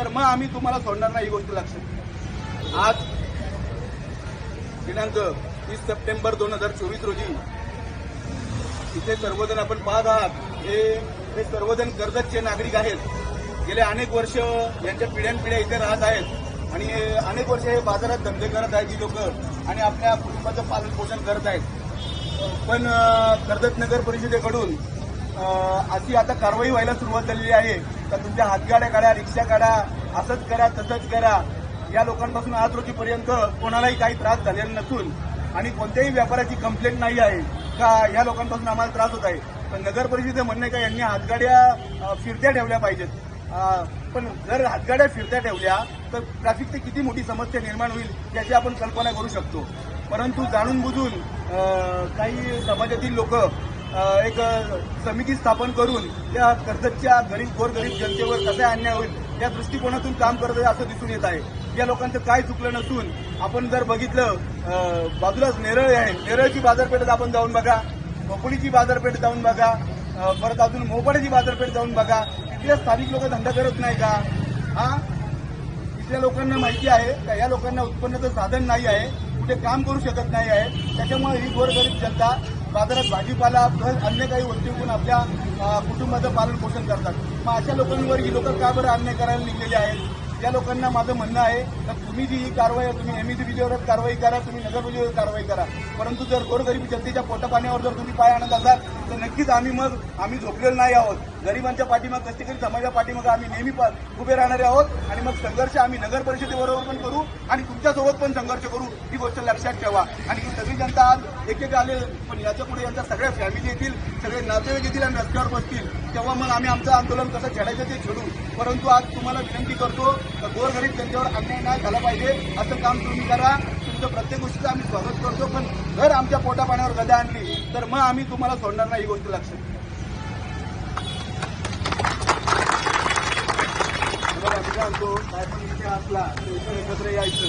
तर मग आम्ही तुम्हाला सोडणार नाही ही गोष्ट लक्षात आज दिनांक तीस सप्टेंबर दोन हजार चोवीस रोजी इथे सर्वजण आपण पाहत आहात. हे हे सर्वजण कर्जतचे नागरिक आहेत. गेले अनेक वर्ष यांच्या पिढ्यानपिढ्या इथे राहत आहेत. आणि अनेक वर्ष हे बाजारात धंदे करत आहेत ही लोक आणि आपल्या कुटुंबाचं पालन पोषण करत आहेत. पण कर्जत नगर परिषदेकडून अशी आता कारवाई व्हायला सुरुवात झालेली आहे. तर तुमच्या हातगाड्या काढा रिक्षा काढा असंच करा तसंच करा. या लोकांपासून आज रोजीपर्यंत कोणालाही काही त्रास झालेला नसून आणि कोणत्याही व्यापाराची कंप्लेंट नाही आहे का या लोकांपासून आम्हाला त्रास होत आहे. पण नगर परिषदेचं म्हणणं आहे का यांनी हातगाड्या फिरत्या ठेवल्या पाहिजेत. पण जर हातगाड्या फिरत्या ठेवल्या तर ट्रॅफिकची किती मोठी समस्या निर्माण होईल याची आपण कल्पना करू शकतो. परंतु जाणून बुजून काही समाजातील लोक एक समिती स्थापन करून त्या कर्जतच्या गरीब गोरगरीब जनतेवर कसा अन्याय होईल या दृष्टिकोनातून काम करत आहे असं दिसून येत आहे. या लोकांचं काय चुकलं नसून आपण जर बघितलं बाजूलाच नेरळ आहे. नेरळची बाजारपेठेत आपण जाऊन बघा खोपोलीची बाजारपेठ जाऊन बघा परत अजून मोपाड्याची बाजारपेठ जाऊन बघा. इथल्या स्थानिक लोक धंदा करत नाही का? हा? इथल्या लोकांना माहिती आहे का? या लोकांना उत्पन्नाचं साधन नाही आहे कुठे काम करू शकत नाही आहे. त्याच्यामुळे ही गोरगरीब जनता बाजारात भाजीपाला प्लस अन्य काही वस्तू विकून आपल्या कुटुंबाचं पालन पोषण करतात. मग अशा लोकांवर ही लोक का बरं अन्याय करायला निघलेले आहेत? त्या लोकांना माझं म्हणणं आहे तर तुम्ही जी ही कारवाई तुम्ही एमईसीबीवर कारवाई करा तुम्ही नगरपालिकेवर कारवाई करा. परंतु जर गोरगरीब जनतेच्या पोटापाण्यावर जर तुम्ही पाय आणत असाल तर नक्कीच आम्ही मग आम्ही झोपलेलो नाही आहोत. गरिबांच्या पाठीमाग कष्टकरी समाजाच्या पाठीमाग आम्ही नेहमी उभे राहणारे आहोत. आणि मग संघर्ष आम्ही नगर परिषदेबरोबर पण करू आणि तुमच्यासोबत पण संघर्ष करू. ही गोष्ट लक्षात ठेवा. आणि ही सगळी जनता आज एक एक आले पण याच्यापुढे यांच्या सगळ्या फॅमिली येतील सगळे नातेवाईक येतील आणि रस्त्यावर बसतील. तेव्हा मग आम्ही आमचं आंदोलन कसं छेडायचं ते छेडू. परंतु आज तुम्हाला विनंती करतो तर गोरगरीब जनतेवर अन्याय नाही झाला पाहिजे. असं काम तुम्ही करा. तुमचं प्रत्येक गोष्टीचं आम्ही स्वागत करतो पण जर आमच्या पोटापाण्यावर गदा आणली तर मग आम्ही तुम्हाला सोडणार नाही ही गोष्ट लक्षात घ्या. बघा, काय असला तर एकत्र यायचं